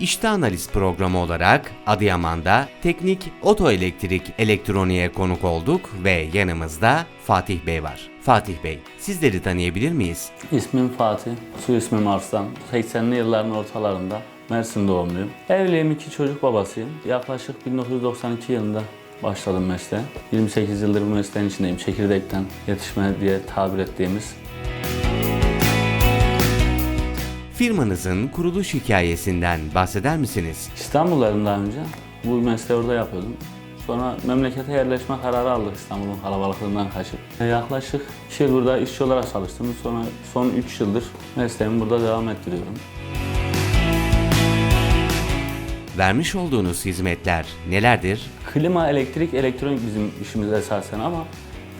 İşte analiz programı olarak Adıyaman'da teknik otoelektrik elektroniğe konuk olduk ve yanımızda Fatih Bey var. Fatih Bey, sizleri tanıyabilir miyiz? İsmim Fatih, soy ismim Arslan. 80'li yılların ortalarında Mersin doğumluyum. Evliyim, iki çocuk babasıyım. Yaklaşık 1992 yılında başladım mesleğe. 28 yıldır bu mesleğin içindeyim. Çekirdekten yetişme diye tabir ettiğimiz. Firmanızın kuruluş hikayesinden bahseder misiniz? İstanbul'daydım daha önce. Bu mesleği orada yapıyordum. Sonra memlekete yerleşme kararı aldık İstanbul'un kalabalıklığından kaçıp. Yaklaşık 2 yıl burada işçi olarak çalıştım. Sonra son 3 yıldır mesleğimi burada devam ettiriyorum. Vermiş olduğunuz hizmetler nelerdir? Klima, elektrik, elektronik bizim işimiz esasen ama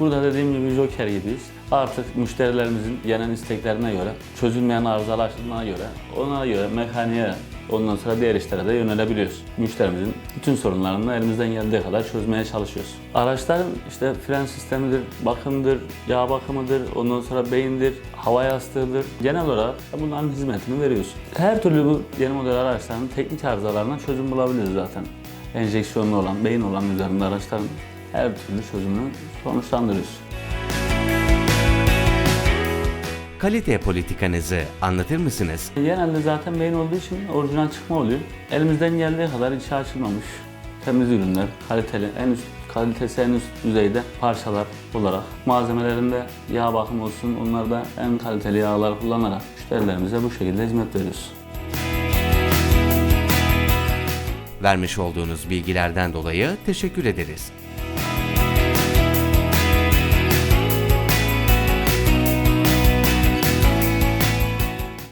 burada dediğim gibi joker gibiyiz. Artık müşterilerimizin genel isteklerine göre, çözülmeyen arızalarına göre, ona göre mekaniğe, ondan sonra diğer işlere de yönelebiliyoruz. Müşterimizin bütün sorunlarını elimizden geldiği kadar çözmeye çalışıyoruz. Araçların işte fren sistemidir, bakımdır, yağ bakımıdır, ondan sonra beyindir, hava yastığıdır. Genel olarak bunların hizmetini veriyoruz. Her türlü bu yeni model araçların teknik arızalarına çözüm bulabiliyoruz zaten enjeksiyonlu olan, beyin olan üzerinde araçların her türlü çözümünü sonuçlandırıyoruz. Kalite politikanızı anlatır mısınız? Genelde zaten beyin olduğu için orijinal çıkma oluyor. Elimizden geldiği kadar içi açılmamış temiz ürünler, kaliteli, en üst kalitesi en üst düzeyde parçalar olarak malzemelerinde yağ bakım olsun onlarda en kaliteli yağlar kullanarak müşterilerimize bu şekilde hizmet veriyoruz. Vermiş olduğunuz bilgilerden dolayı teşekkür ederiz.